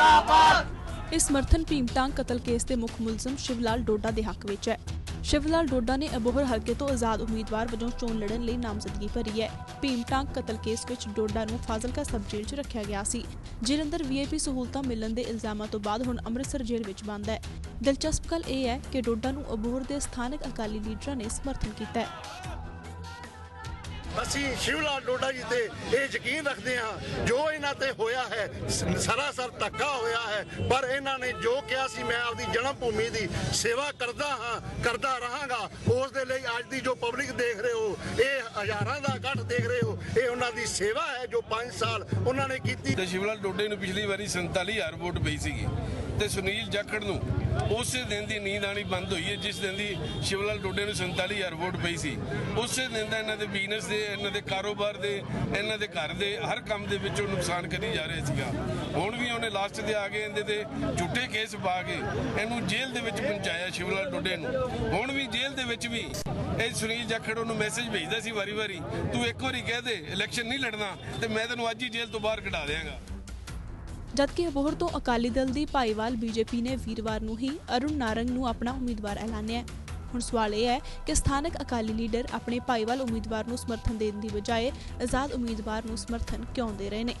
ਜਿੰਦਾਬਾਦ। ਇਸ ਸਮਰਥਨ ਭੀਮਟਾਂਗ ਕਤਲ ਕੇਸ ਦੇ ਮੁੱਖ ਮੁਲਜ਼ਮ ਸ਼ਿਵਲਾਲ ਡੋਡਾ ਦੇ ਹੱਕ ਵਿੱਚ ਹੈ। ਸ਼ਿਵਲਾਲ ਡੋਡਾ ਨੇ ਅਬੋਹਰ ਹਲਕੇ ਤੋਂ ਆਜ਼ਾਦ ਉਮੀਦਵਾਰ ਵਜੋਂ ਚੋਣ ਲੜਨ ਲਈ ਨਾਮਜ਼ਦਗੀ ਭਰੀ ਹੈ। ਭੀਮਟਾਂਗ ਕਤਲ ਕੇਸ ਵਿੱਚ ਡੋਡਾ ਨੂੰ ਫਾਜ਼ਿਲਕਾ ਸਬ ਜੇਲ੍ਹ 'ਚ ਰੱਖਿਆ ਗਿਆ ਸੀ। ਜੇਲ੍ਹ ਅੰਦਰ ਵੀਆਈਪੀ ਸਹੂਲਤਾਂ ਮਿਲਣ ਦੇ ਇਲਜ਼ਾਮਾਂ ਤੋਂ ਬਾਅਦ ਹੁਣ ਅੰਮ੍ਰਿਤਸਰ ਜੇਲ੍ਹ ਵਿੱਚ ਬੰਦ ਹੈ। ਦਿਲਚਸਪ ਗੱਲ ਇਹ ਹੈ ਕਿ ਡੋਡਾ ਨੂੰ ਅਬੋਹਰ ਦੇ ਸਥਾਨਕ ਅਕਾਲੀ ਲੀਡਰਾਂ ਨੇ ਸਮਰਥਨ ਕੀਤਾ ਹੈ। ਅਸੀਂ ਸ਼ਿਵਲਾਲ ਡੋਡਾ ਜੀ ਤੇ ਇਹ ਯਕੀਨ ਰੱਖਦੇ ਹਾਂ, ਜੋ ਇਹਨਾਂ ਤੇ ਹੋਇਆ ਹੈ, ਸਰਾਸਰ ਧੱਕਾ ਹੋਇਆ ਹੈ, ਪਰ ਇਹਨਾਂ ਨੇ ਜੋ ਕਿਹਾ ਸੀ, ਮੈਂ ਆਪਦੀ ਜਨਮ ਭੂਮੀ ਦੀ ਸੇਵਾ ਕਰਦਾ ਹਾਂ, ਕਰਦਾ ਰਹਾਂਗਾ। ਉਸ ਦੇ ਲਈ ਅੱਜ ਦੀ ਜੋ ਪਬਲਿਕ ਦੇਖ ਰਹੇ ਹੋ, ਇਹ ਹਜ਼ਾਰਾਂ ਦਾ ਇਕੱਠ ਦੇਖ ਰਹੇ ਹੋ। ਇਹ ਉਹਨਾਂ ਦੀ ਸੇਵਾ ਹੈ ਜੋ 5 ਸਾਲ ਉਹਨਾਂ ਨੇ ਕੀਤੀ। ਤੇ ਸ਼ਿਵਲਾਲ ਡੋਡੇ ਨੂੰ ਪਿਛਲੀ ਵਾਰੀ 47000 ਵੋਟ ਪਈ ਸੀਗੀ। ਤੇ ਸੁਨੀਲ ਜਾਖੜ ਨੂੰ ਉਸੇ ਦਿਨ ਦੀ ਨੀਂਦ ਆਣੀ ਬੰਦ ਹੋਈ ਹੈ, ਜਿਸ ਦਿਨ ਦੀ ਸ਼ਿਵਲਾਲ ਡੋਡੇ ਨੂੰ 47000 ਵੋਟ ਪਈ ਸੀ। ਉਸੇ ਦਿਨ ਦਾ ਇਹਨਾਂ ਦੇ ਬਿਜ਼ਨਸ ਦੇ, ਇਹਨਾਂ ਦੇ ਕਾਰੋਬਾਰ ਦੇ, ਇਹਨਾਂ ਦੇ ਘਰ ਦੇ, ਹਰ ਕੰਮ ਦੇ ਵਿੱਚੋਂ ਨੁਕਸਾਨ ਕਰੀ ਜਾ ਰਿਹਾ ਸੀਗਾ। ਹੁਣ ਵੀ ਉਹਨੇ ਲਾਸਟ ਦੇ ਆ ਕੇ ਇਹਦੇ ਤੇ ਝੂਠੇ ਕੇਸ ਪਾ ਕੇ ਇਹਨੂੰ ਜੇਲ੍ਹ ਦੇ ਵਿੱਚ ਪਹੁੰਚਾਇਆ ਸ਼ਿਵਲਾਲ ਡੋਡੇ ਨੂੰ। ਹੁਣ ਵੀ ਜੇਲ੍ਹ ਦੇ ਵਿੱਚ ਵੀ ਇਹ ਸੁਨੀਲ ਜਾਖੜ ਉਹਨੂੰ ਮੈਸੇਜ ਭੇਜਦਾ ਸੀ ਵਾਰੀ-ਵਾਰੀ, ਤੂੰ ਇੱਕ ਵਾਰੀ ਕਹਿ ਦੇ ਇਲੈਕਸ਼ਨ ਨਹੀਂ ਲੜਨਾ ਤੇ ਮੈਂ ਤੈਨੂੰ ਅੱਜ ਹੀ ਜੇਲ੍ਹ ਤੋਂ ਬਾਹਰ ਕਢਾ ਦਿਆਂਗਾ। ਜਦਕਿ ਅਬੋਹਰ ਤੋਂ ਅਕਾਲੀ ਦਲ ਦੀ ਭਾਈਵਾਲ ਬੀਜੇਪੀ ਨੇ ਵੀਰਵਾਰ ਨੂੰ ਹੀ ਅਰੁਣ ਨਾਰੰਗ ਨੂੰ ਆਪਣਾ ਉਮੀਦਵਾਰ ਐਲਾਨਿਆ ਹੁਣ ਸਵਾਲ ਇਹ ਹੈ ਕਿ ਸਥਾਨਕ ਅਕਾਲੀ ਲੀਡਰ ਆਪਣੇ ਭਾਈਵਾਲ ਉਮੀਦਵਾਰ ਨੂੰ ਸਮਰਥਨ ਦੇਣ ਦੀ ਬਜਾਏ ਆਜ਼ਾਦ ਉਮੀਦਵਾਰ ਨੂੰ ਸਮਰਥਨ ਕਿਉਂ ਦੇ ਰਹੇ ਨੇ?